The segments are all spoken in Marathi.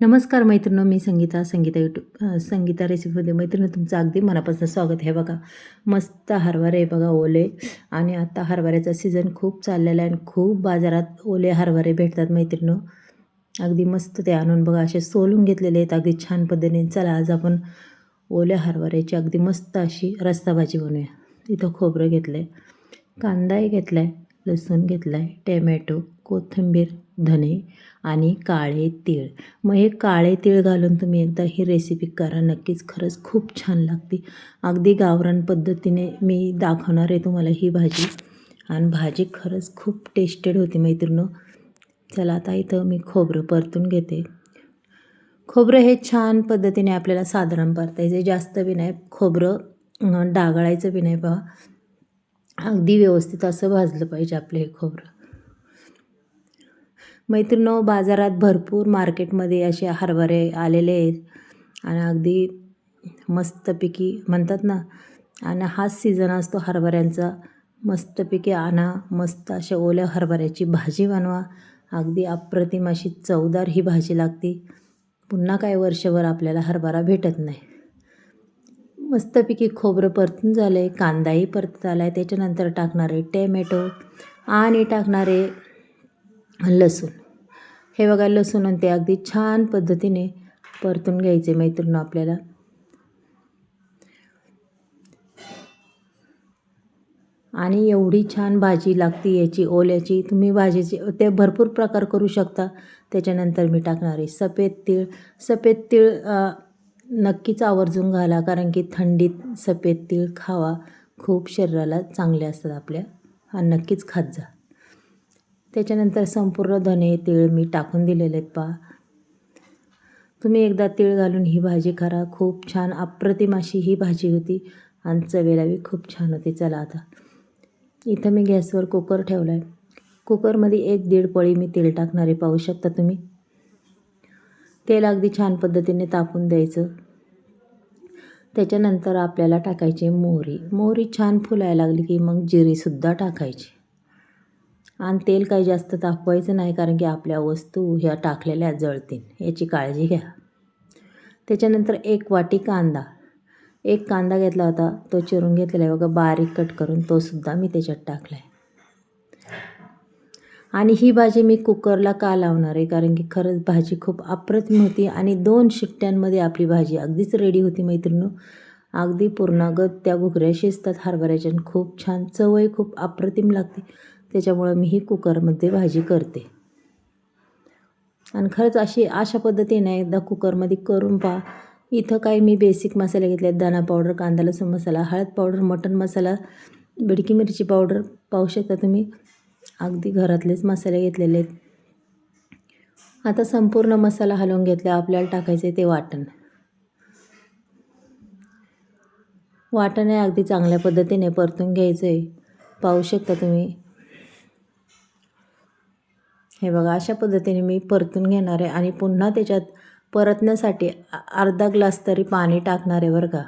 नमस्कार मैत्रिणी मी संगीता संगीता यूट्यूब संगीता रेसिपीमध्ये मैत्रिणी तुमचं अगदी मनापासून स्वागत आहे. बघा मस्त हरभरे आहे बघा ओले आणि आता हरभऱ्याचा सीझन खूप चाललेला आहे आणि खूप बाजारात ओले हरभरे भेटतात मैत्रिणो अगदी मस्त ते आणून बघा असे सोलून घेतलेले आहेत अगदी छान पद्धतीने. चला आज आपण ओल्या हरभऱ्याची अगदी मस्त अशी रस्ता भाजी बनवूया. इथं खोबरं घेतलं आहे कांदाही घेतला आहे लसूण घेतला आहे टॅमॅटो कोथिंबीर धने आणि काळे तीळ. मग हे काळे तीळ घालून तुम्ही एकदा ही रेसिपी करा. नक्कीच खरंच खूप छान लागते. अगदी गावरान पद्धतीने मी दाखवणार आहे तुम्हाला ही भाजी. आणि भाजी खरंच खूप टेस्टेड होती मैत्रिणी. चला आता इथं मी खोबरं परतून घेते. खोबरं हे छान पद्धतीने आपल्याला साधारण परतायचं जास्त बी नाही खोबरं डागळायचं डागाळायचं बी नाही पहा. अगदी व्यवस्थित असं भाजलं पाहिजे आपलं हे खोबरं. मैत्रिणी बाजारात भरपूर मार्केटमध्ये असे हरभरे आलेले आहेत. आणि अगदी मस्तपैकी म्हणतात ना आणि हाच सीझन असतो हरभऱ्यांचा. मस्तपैकी आणा मस्त अशा ओल्या हरभऱ्याची भाजी बनवा. अगदी अप्रतिम अशी चवदार ही भाजी लागते. पुन्हा काय वर्षभर आपल्याला हरभरा भेटत नाही. मस्तपैकी खोबरं परतून झालं आहे कांदाही परतत आला आहे त्याच्यानंतर टाकणारे टॅमॅटो आणि टाकणारे लसूण. हे बघा लसूण आणि ते अगदी छान पद्धतीने परतून घ्यायचे मैत्रीण आपल्याला. आणि एवढी छान भाजी लागते याची ओल्याची. तुम्ही भाजीची ते भरपूर प्रकार करू शकता. त्याच्यानंतर मी टाकणार आहे सफेद तीळ. सफेद तीळ नक्कीच आवर्जून घाला कारण की थंडीत सफेद तीळ खावा खूप शरीराला चांगले असतात आपल्या. हा नक्कीच खात जा. त्याच्यानंतर संपूर्ण धने तीळ मी टाकून दिलेले आहेत पा. तुम्ही एकदा तीळ घालून ही भाजी करा. खूप छान अप्रतिम अशी ही भाजी होती आणि चवेला बी खूप छान होती. चला आता. इथं मी गॅसवर कुकर ठेवला आहे कुकरमध्ये एक दीड पळी मी तेल टाकणारे पाहू शकता तुम्ही. तेल अगदी छान पद्धतीने तापून द्यायचं. त्याच्यानंतर आपल्याला टाकायची मोहरी. मोहरी छान फुलायला लागली की मग जिरीसुद्धा टाकायची. आणि तेल काही जास्त तापवायचं नाही कारण की आपल्या वस्तू ह्या टाकलेल्या जळतील. याची काळजी घ्या. त्याच्यानंतर एक वाटी कांदा. एक कांदा घेतला होता. तो चिरून घेतलेला आहे. बघा बारीक कट करून तो सुद्धा मी त्याच्यात टाकला आहे आणि ही भाजी मी कुकरला का लावणार आहे? कारण की खरंच भाजी खूप अप्रतिम होती आणि दोन शिट्ट्यांमध्ये आपली भाजी अगदीच रेडी होती मैत्रिणी. अगदी पूर्णागत त्या घुगऱ्या शिजतात हरभऱ्याच्या आणि खूप छान चवही खूप अप्रतिम लागते. त्याच्यामुळं मी ही कुकरमध्ये भाजी करते. आणि खरंच अशी अशा पद्धतीने एकदा कुकरमध्ये करून पहा. इथं काही मी बेसिक मसाले घेतले आहेत दाणा पावडर कांदा लसूण मसाला हळद पावडर मटण मसाला बिडकी मिरची पावडर पाहू शकता तुम्ही. अगदी घरातलेच मसाले घेतलेले आहेत. आता संपूर्ण मसाला हलवून घेतला आपल्याला टाकायचं आहे ते वाटण. वाटण हे अगदी चांगल्या पद्धतीने परतून घ्यायचं आहे. पाहू शकता तुम्ही. हे बघा अशा पद्धतीने मी परतून घेणार आहे आणि पुन्हा त्याच्यात परतण्यासाठी अर्धा ग्लास तरी पाणी टाकणार आहे बरं का.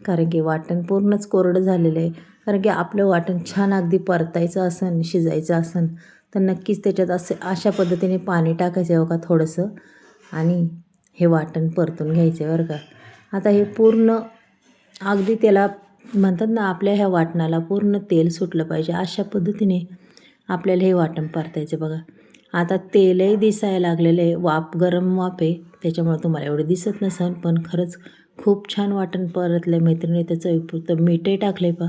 कारण की वाटण पूर्णच कोरडं झालेलं आहे. कारण की आपलं वाटण छान अगदी परतायचं असन शिजायचं असन तर नक्कीच त्याच्यात असे अशा पद्धतीने पाणी टाकायचं आहे बघा थोडंसं. आणि हे वाटण परतून घ्यायचं आहे बरं का. आता हे पूर्ण अगदी त्याला म्हणतात ना आपल्या ह्या वाटणाला पूर्ण तेल सुटलं पाहिजे. अशा पद्धतीने आपल्याला हे वाटण परतायचं बघा. आता तेलही दिसायला लागलेलं आहे. वाफ गरम वाफ आहे. त्याच्यामुळे तुम्हाला एवढं दिसत नसेल पण खरंच खूप छान वाटण परतलं आहे मैत्रिणी त्याचं पुरतं मीठही टाकलं आहे पा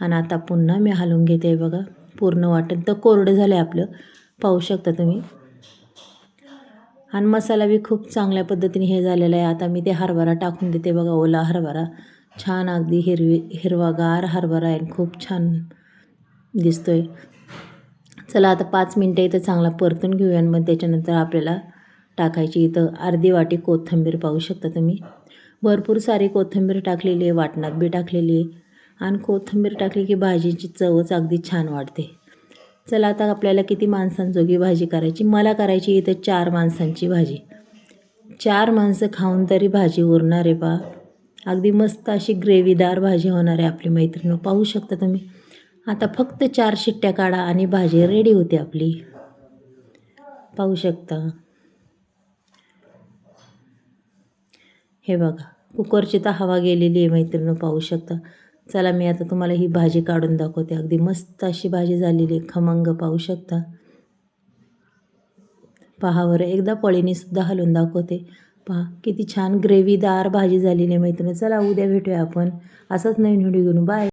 आणि आता पुन्हा मी हलवून घेते आहे बघा. पूर्ण वाटण तर कोरडं झालं आहे आपलं. पाहू शकता तुम्ही. आणि मसाला बी खूप चांगल्या पद्धतीने हे झालेला आहे. आता मी ते हरभरा टाकून देते बघा ओला हरभरा. छान अगदी हिरवी हिरवागार हरभरा आहे आणि खूप छान दिसतो आहे चला आता पाच मिनटं इथं चांगला परतून घेऊया मग त्याच्यानंतर आपल्याला टाकायची इथं अर्धी वाटी कोथिंबीर पाहू शकता तुम्ही. भरपूर सारी कोथिंबीर टाकलेली आहे वाटणात बी टाकलेली आहे. आणि कोथिंबीर टाकली की भाजीची चवच अगदी छान वाढते. चला आता आपल्याला किती माणसांजोगी भाजी करायची? मला करायची इथं चार माणसांची भाजी. चार माणसं खाऊन तरी भाजी उरणार आहे बा. अगदी मस्त अशी ग्रेव्हीदार भाजी होणार आहे आपली मैत्रिणी पाहू शकता तुम्ही. आता फक्त चार शिट्ट्या काढा आणि भाजी रेडी होते आपली. पाहू शकता. हे बघा कुकरची तर हवा गेलेली आहे मैत्रिणी पाहू शकता. चला मी आता तुम्हाला ही भाजी काढून दाखवते. अगदी मस्त अशी भाजी झालेली आहे खमंग पाहू शकता. पहा बरं एकदा पळीनेसुद्धा हलवून दाखवते. पहा किती छान ग्रेव्हीदार भाजी झालेली आहे मैत्रिणी. चला उद्या भेटूया आपण. असंच नवीन व्हिडिओ घेऊन. बाय